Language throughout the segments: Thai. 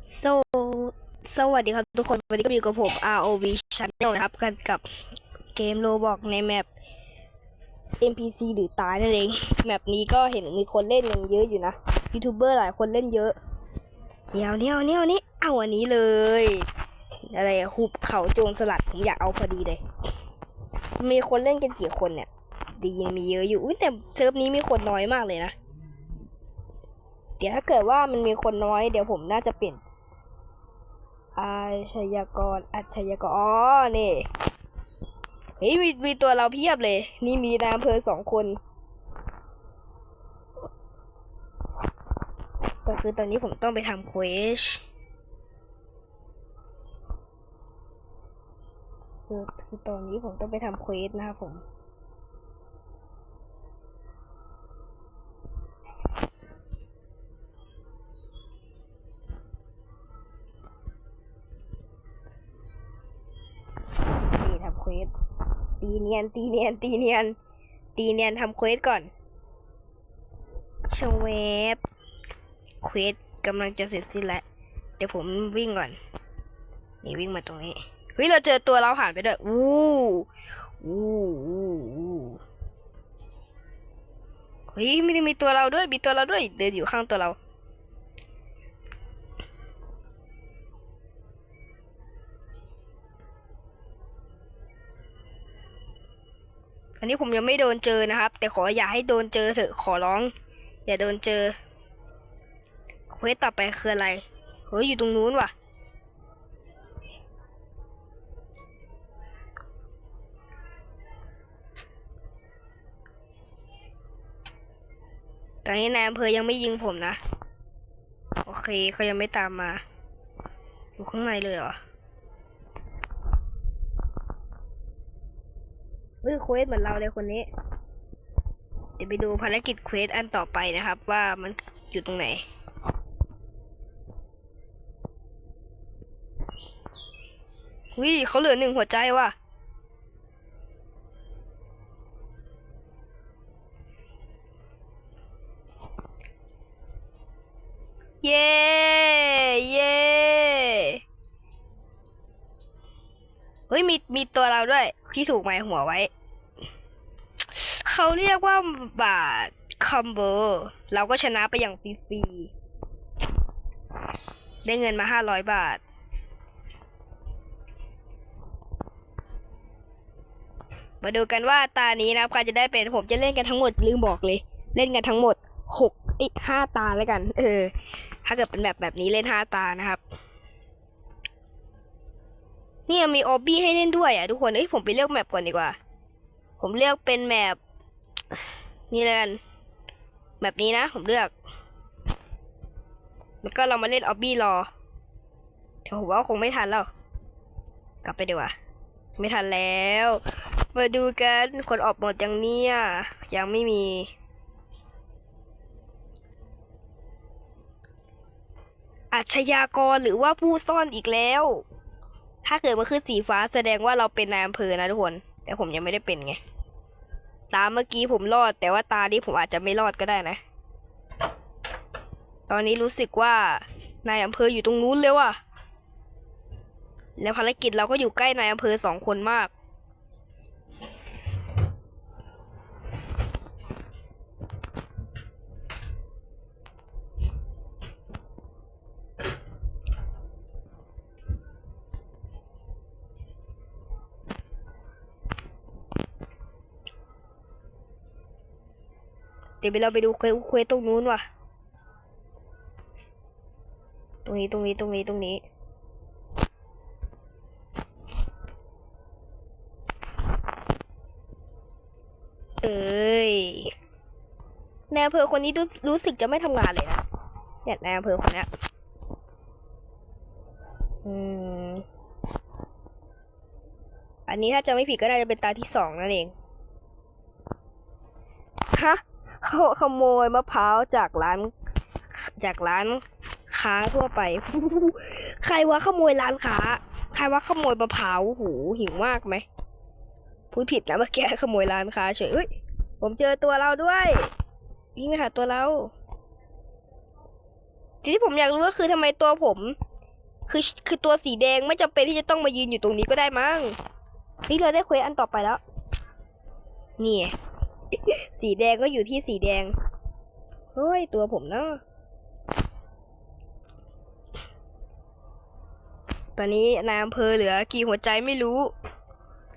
สวสวัสดีครับทุกคน วันนี้ก็อยู่กับผม ROV Channel นะครับ กันกับเกมโลบอกในแมป NPC หรือตายนั่นเอง แมปนี้ก็เห็นมีคนเล่นกันเยอะอยู่นะ ยูทูบเบอร์หลายคนเล่นเยอะเดี๋ยเนี้ยเนี้ยนี้เอาอันนี้เลย อะไรหุบเขาโจรสลัด ผมอยากเอาพอดีเลย มีคนเล่นกันกี่คนเนี่ย ดีมีเยอะอยู่ อุ๊ยแต่เซิร์ฟนี้มีคนน้อยมากเลยนะ เดี๋ยวถ้าเกิดว่ามันมีคนน้อยเดี๋ยวผมน่าจะเปลี่ยน อาชญากรอัชญากรอ๋อนี่เฮ้ยมีมีตัวเราเพียบเลย นี่มีนายอำเภอสองคนก็คือตอนนี้ผมต้องไปทำเควสคือคือตอนนี้ผมต้องไปทำเควสนะครับผม ตีเนียน ตีเนียน ตีเนียน ตีเนียนทำเควสก่อนชงเวฟเควสกำลังจะเสร็จสิ้นแล้ว เดี๋ยวผมวิ่งก่อน นี่วิ่งมาตรงนี้ เฮ้ย เราเจอตัวเราผ่านไปด้วยอู้อู้อู้อู้เฮ้ยไม่ได้มีตัวเราด้วย มีตัวเราด้วย เดินอยู่ข้างตัวเรา นี้ผมยังไม่โดนเจอนะครับ แต่ขออย่าให้โดนเจอเถอะขอร้อง อย่าโดนเจอเควสต่อไปคืออะไรเฮ้ยอยู่ตรงนู้นว่ะตอนนี้นายอำเภอยังไม่ยิงผมนะ โอเคเขายังไม่ตามมา อยู่ข้างในเลยเหรอ เฮ้ยเควสเหมือนเราเลยคนนี้ เดี๋ยวไปดูภารกิจเควสอันต่อไปนะครับ ว่ามันอยู่ตรงไหนหุยเขาเหลือหนึ่งหัวใจว่ะเย้เย้เฮ้ยมีมีตัวเราด้วย ที่ถูกหมายหัวไว้ เขาเรียกว่าบาทคอมโบเราก็ชนะไปอย่างฟรีๆได้เงินมาห้าร้อยบาท มาดูกันว่าตานี้นะครับใครจะได้เป็นผมจะเล่นกันทั้งหมดลืมบอกเลย เล่นกันทั้งหมดหกอีกห้าตาแล้วกัน เออ ถ้าเกิดเป็นแบบแบบนี้เล่นห้าตานะครับ เนี่ยมีออบบี้ให้เล่นด้วยอะทุกคนเอ้ยผมไปเลือกแมปก่อนดีกว่า ผมเลือกเป็นแมป นี่แล้วกันแบบนี้นะ ผมเลือก แล้วก็เรามาเล่นออบบี้รอเดี๋ยวผมว่าคงไม่ทันแล้ว กลับไปดีกว่า ไม่ทันแล้ว มาดูกันคนออกหมดยังเนี่ยยังไม่มี อาชญากรหรือว่าผู้ซ่อนอีกแล้ว ถ้าเกิดมันคือสีฟ้าแสดงว่าเราเป็นนายอำเภอนะทุกคน แต่ผมยังไม่ได้เป็นไง ตาเมื่อกี้ผมรอด แต่ว่าตานี้ผมอาจจะไม่รอดก็ได้นะ ตอนนี้รู้สึกว่านายอำเภออยู่ตรงนู้นเลยว่ะ แล้วภารกิจเราก็อยู่ใกล้นายอำเภอสองคนมาก เดี๋ยวเราไปดูเควเควสตรงนู้นว่ะ ตรงนี้ตรงนี้ตรงนี้ตรงนี้ เอ้ยนายอำเภอคนนี้รู้รู้สึกจะไม่ทำงานเลยนะเนี่ยนายอำเภอคนเนี้ยอืมอันนี้ถ้าจะไม่ผิดก็น่าจะเป็นตาที่สองนั่นเอง ฮะ เขาขโมยมะพร้าวจากร้าน จากร้านค้าทั่วไป ใครว่าขโมยร้านค้า ใครว่าขโมยมะพร้าวหูหิวมากไหมพูดผิดนะเมื่อกี้ขโมยร้านค้าเฉยเอ้ยผมเจอตัวเราด้วยวิ่งไปหาตัวเราที่ผมอยากรู้ก็คือทำไมตัวผม คือคือตัวสีแดงไม่จำเป็นที่จะต้องมายืนอยู่ตรงนี้ก็ได้มั้งเฮ้ยเราได้เควสอันต่อไปแล้วนี่ สีแดงก็อยู่ที่สีแดง เฮ้ย ตัวผมเนาะตอนนี้นายอำเภอเหลือกี่หัวใจไม่รู้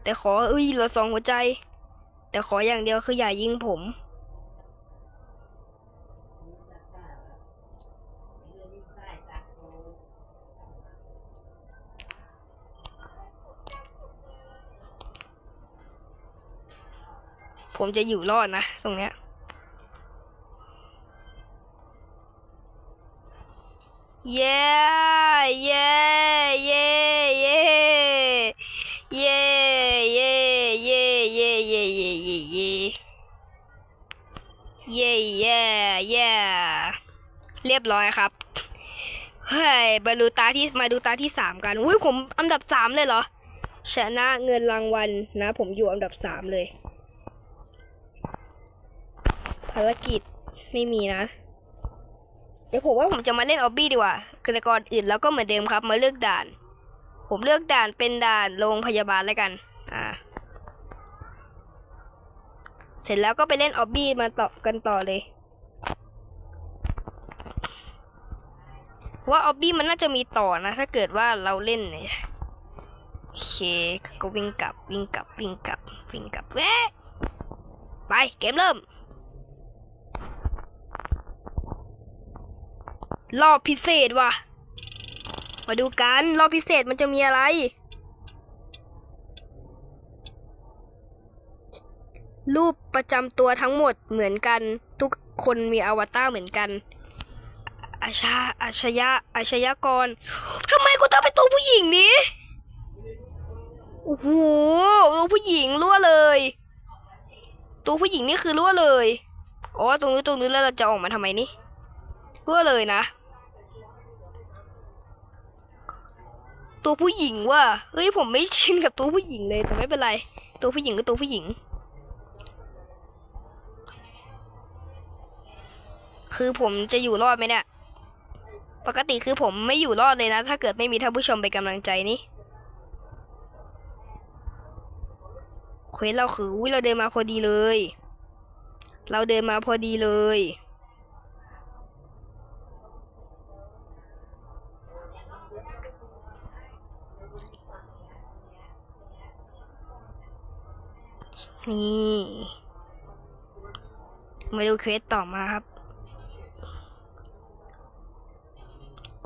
แต่ขอเอ้ยเหลือสองหัวใจ แต่ขออย่างเดียวคืออย่ายิงผม ผมจะอยู่รอดนะ ตรงเนี้ยเย้เย้เย้เย้เย้เย้เย้เย้เย้เย้เย้เย้เย้เย้เย้เรียบร้อยครับ เฮ้ยมาดูตาที่มาดูตาที่สามกันอุ้ยผมอันดับสามเลยเหรอ ชนะเงินรางวัลนะ ผมอยู่อันดับสามเลย ภารกิจไม่มีนะ เดี๋ยวผมว่าผมจะมาเล่นออบบี้ดีกว่าคือแต่ก่อนอื่นแล้วก็เหมือนเดิมครับ มาเลือกด่าน ผมเลือกด่านเป็นด่านโรงพยาบาลแล้วกัน อ่า เสร็จแล้วก็ไปเล่นออบบี้มาต่อกันต่อเลย ว่าออบบี้มันน่าจะมีต่อนะ ถ้าเกิดว่าเราเล่นเนี่ยโอเคก็วิ่งกลับวิ่งกลับวิ่งกลับวิ่งกลับแวะไปเกมเริ่ม รอบพิเศษว่ะ มาดูกัน รอบพิเศษมันจะมีอะไร รูปประจำตัวทั้งหมดเหมือนกัน ทุกคนมีอวตารเหมือนกัน อาชาอาชยะอาชญากรทำไมกูต้องเป็นตัวผู้หญิงนี้โอ้โหตัวผู้หญิงรั่วเลย ตัวผู้หญิงนี่คือรั่วเลย อ๋อ ตรงนี้ตรงนี้แล้วเราจะออกมาทำไมนี่รั่วเลยนะ ตัวผู้หญิงว่ะเฮ้ยผมไม่ชินกับตัวผู้หญิงเลยแต่ไม่เป็นไร ตัวผู้หญิงก็ตัวผู้หญิง คือผมจะอยู่รอดไหมเนี่ย ปกติคือผมไม่อยู่รอดเลยนะ ถ้าเกิดไม่มีท่านผู้ชมเป็นกำลังใจนี่เควสเราคืออุ้ยเราเดินมาพอดีเลย เราเดินมาพอดีเลย นี่มาดูเควสต่อมาครับ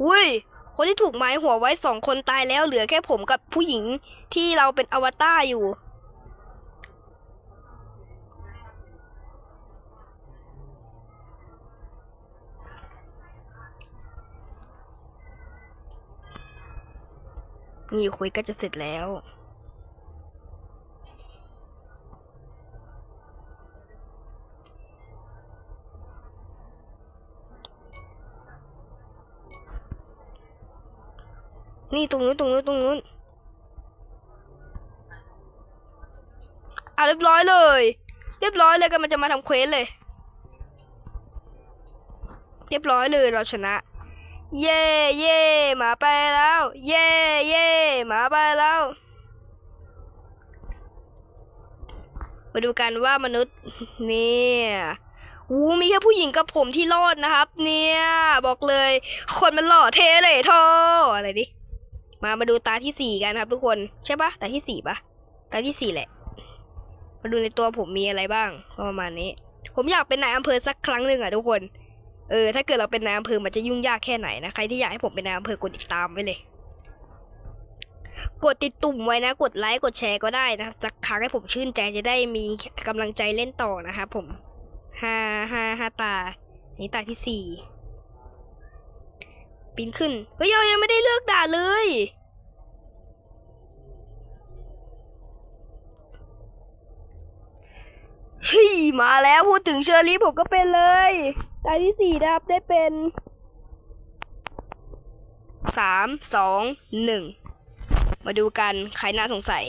อุ้ย คนที่ถูกไม้หัวไว้สองคนตายแล้วเหลือแค่ผมกับผู้หญิงที่เราเป็นอวตารอยู่ นี่คุยก็จะเสร็จแล้ว ตรงนู้นตรงนู้นตรงนู้นอะเรียบร้อยเลย เรียบร้อยเลยกันมันจะมาทำเควสเลย เรียบร้อยเลยเราชนะ เย่เย่หมาไปแล้ว เย่เย่หมาไปแล้ว มาดูกันว่ามนุษย์เนี่ยวูมีแค่ผู้หญิงกับผมที่รอดนะครับ เนี่ย บอกเลย คนมันหล่อเท่เลยโทอะไรดิ มามาดูตาที่สี่กันครับ ทุกคนใช่ปะตาที่สี่ปะตาที่สี่แหละ มาดูในตัวผมมีอะไรบ้างประมาณนี้ ผมอยากเป็นนายอำเภอสักครั้งหนึ่งอะทุกคนเออถ้าเกิดเราเป็นนายอำเภอมันจะยุ่งยากแค่ไหนนะใครที่อยากให้ผมเป็นนายอำเภอกดติดตามไว้เลย กดติดตุ่มไว้นะ กดไลค์กดแชร์ก็ได้นะครับสักครั้งให้ผมชื่นใจจะได้มีกำลังใจเล่นต่อนะครับผมห้าห้าห้าตานี่ตาที่สี่ ปีนขึ้น เฮ้ยเรายังไม่ได้เลือกด่าเลยฮ้ยมาแล้วพูดถึงเชอรี่ผมก็เป็นเลยตาที่สี่นะครับได้เป็นสามสองหนึ่งมาดูกันใครน่าสงสัย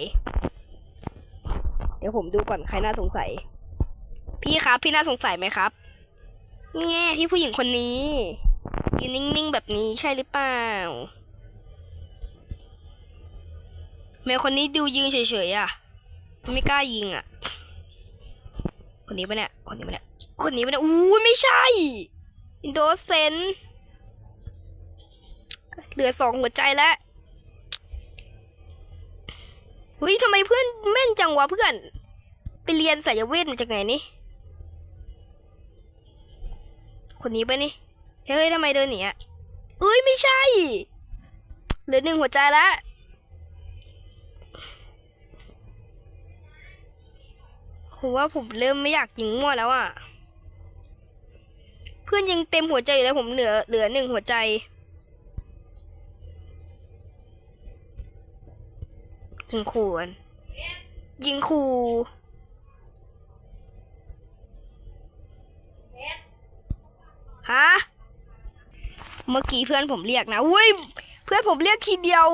เดี๋ยวผมดูก่อนใครน่าสงสัย พี่ครับ พี่น่าสงสัยไหมครับแง่ที่ผู้หญิงคนนี้ ยืนนิ่งๆแบบนี้ใช่หรือเปล่า แม่คนนี้ดูยืนเฉยๆอะ ไม่กล้ายิงอะ คนนี้ปะเนี่ย คนนี้ปะเนี่ย คนนี้ปะเนี่ย อู้ไม่ใช่ อินโดเซน เหลือสองหัวใจแล้วเฮ้ยทำไมเพื่อนแม่นจังวะเพื่อน ไปเรียนสายเวทมาจากไหนนี่ คนนี้ปะนี่ เฮ้ยทำไมเดินหนีอะเอ้ยไม่ใช่ เหลือหนึ่งหัวใจแล้วผมว่าผมเริ่มไม่อยากยิงมั่วแล้วอะ เพื่อนยังเต็มหัวใจอยู่แล้วผมเหลือเหลือหนึ่งหัวใจ ยิงขู่กันยิงขู่ฮะ เมื่อกี้เพื่อนผมเรียกนะอุ้ยเพื่อนผมเรียกทีเดียว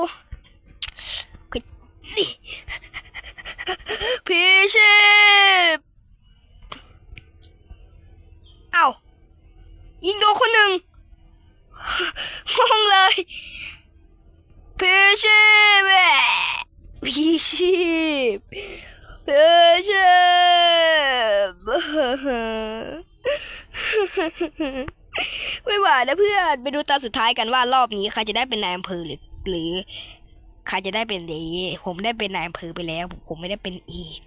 พี่ชิบเอ้ายิงโดนคนหนึ่งงงเลยพี่ชิบพี่ชิบพี่ชิบ ไม่ไหวนะเพื่อนไปดูตาสุดท้ายกันว่ารอบนี้ใครจะได้เป็นนายอำเภอหรือ หรือใครจะได้เป็นดีผมได้เป็นนายอำเภอไปแล้ว ผมไม่ได้เป็นอีก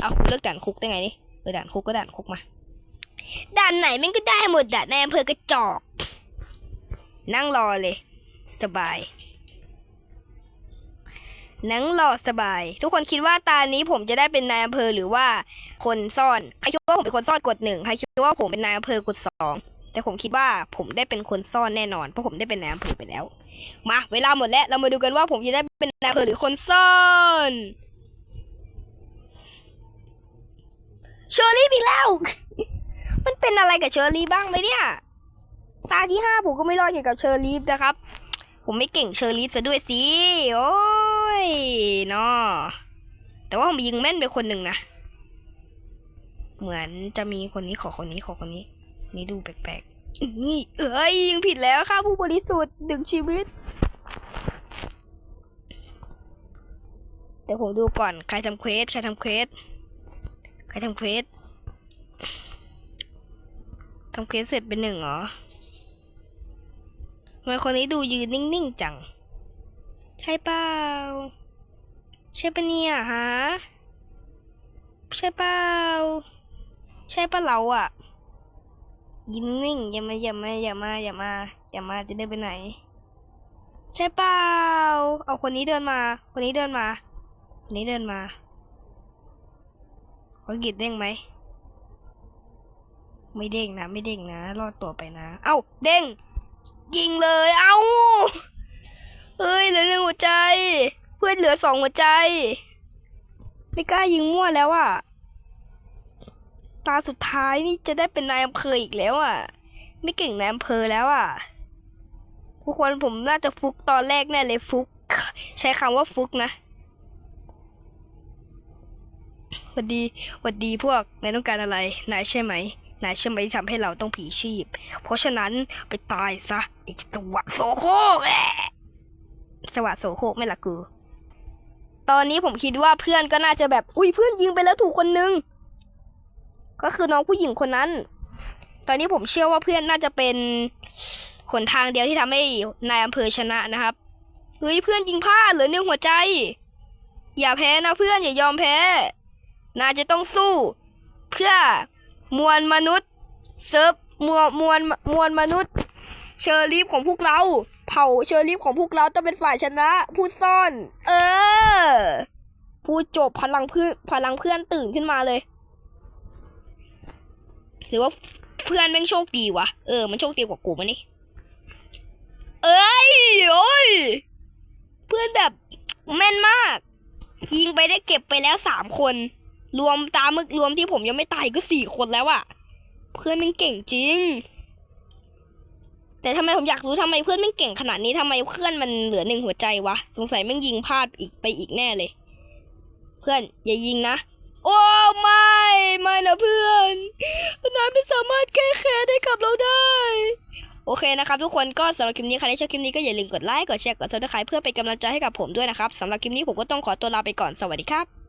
เอาเลิกด่านคุกได้ไงนี่เออด่านคุกก็ด่านคุกมา ด่านไหนม่งก็ได้หมดด่านนายอำเภอกระจอก นั่งรอเลย สบาย นั่งรอสบาย ทุกคนคิดว่าตานี้ผมจะได้เป็นนายอำเภอหรือว่าคนซ่อนใครคิดว่าผมเป็นคนซ่อนกดหนึ่งใครคิดว่าผมเป็นนายอำเภอกดสองแต่ผมคิดว่าผมได้เป็นคนซ่อนแน่นอนเพราะผมได้เป็นนายอำเภอไปแล้ว มา เวลาหมดแล้วเรามาดูกันว่าผมจะได้เป็นนายอำเภอหรือคนซ่อนเชอรี่อีกแล้ว มันเป็นอะไรกับเชอรี่บ้างไหมเนี่ยตาที่ห้าผมก็ไม่รอดเกี่ยวกับเชอรี่นะครับ ผมไม่เก่งเชอรี่ซะด้วยสิโอ้ ยเนาะแต่ว่าผมยิงแม่นไปคนหนึ่งนะ เหมือนจะมีคนนี้ขอคนนี้ขอคนนี้ นี่ดูแปลกๆนี่เอ้ยยิงผิดแล้วค่ะผู้บริสุทธิ์ดึงชีวิต เดี๋ยวผมดูก่อนใครทำเควสใครทำเควสใครทำเควสทำเควสเสร็จเป็นหนึ่งเหรอทำไมคนนี้ดูยืนนิ่งๆจัง ใช่เปล่า ใช่ปะเนี่ยฮะ ใช่เปล่า ใช่ปะเราอะยินนิ่งอย่ามาอย่ามาอย่ามาอย่ามาอย่ามาจะเดินไปไหน ใช่เปล่า เอาคนนี้เดินมา คนนี้เดินมา คนนี้เดินมาขอกิดเด้งไหมไม่เด้งนะ ไม่เด้งนะ รอดตัวไปนะ เอ้า เด้ง ยิงเลย เอ้า เฮ้ยเหลือหนึ่งหัวใจ เพื่อนเหลือสองหัวใจ ไม่กล้ายิงมั่วแล้วอะตาสุดท้ายนี่จะได้เป็นนายอำเภออีกแล้วอะไม่เก่งนายอำเภอแล้วอะทุกคนผมน่าจะฟุกตอนแรกแน่เลยฟุก ใช้คำว่าฟุกนะหวัดดีหวัดดีพวกนายต้องการอะไร นายใช่ไหม นายใช่ไหมที่ทำให้เราต้องผีชีพ เพราะฉะนั้นไปตายซะไอีกสวโสโครก แอะสวะโสโครกไม่ละกู ตอนนี้ผมคิดว่าเพื่อนก็น่าจะแบบ อุ้ยเพื่อนยิงไปแล้วถูกคนนึง ก็คือน้องผู้หญิงคนนั้น ตอนนี้ผมเชื่อว่าเพื่อนน่าจะเป็นหนทางเดียวที่ทำให้นายอำเภอชนะนะครับ เฮ้ยเพื่อนยิงพลาดเหลือหนึ่งหัวใจ อย่าแพ้นะเพื่อนอย่ายอมแพ้ นายจะต้องสู้ เพื่อมวลมนุษย์เซิร์ฟมวลมวลมวลมนุษย์ เชอร์ลีฟของพวกเรา เผ่าเชอร์ลีฟของพวกเราต้องเป็นฝ่ายชนะ ผู้ซ่อน เออ ผู้จบพลังเพื่อนพลังเพื่อนตื่นขึ้นมาเลย หรือว่าเพื่อนแม่งโชคดีวะ เออ มันโชคดีกว่ากูมั้ยนี่ เอ้ยโอ้ย เพื่อนแบบแม่นมาก ยิงไปได้เก็บไปแล้วสามคน รวมตามึกรวมที่ผมยังไม่ตายก็สี่คนแล้วอะเพื่อนแม่งเก่งจริง แต่ทำไมผมอยากรู้ทำไมเพื่อนแม่เก่งขนาดนี้ทำไมเพื่อนมันเหลือหนึ่งหัวใจวะ สงสัยแม่งยิงพลาดอีกไปอีกแน่เลย เพื่อนอย่ายิงนะ โอ้ไม่ไม่นะเพื่อนนามารถแก้แค้นให้กับเราได้ โอเคนะครับทุกคนก็สำหรับคลิปนี้ใครที่ชอบคลิปนี้ก็อย่าลืมกดไลค์กดแชร์กดซับสไครต์เพื่อเป็นกำลังใจให้กับผมด้วยนะครับสำหรับคลิปนี้ผมก็ต้องขอตัวลาไปก่อนสวัสดีครับ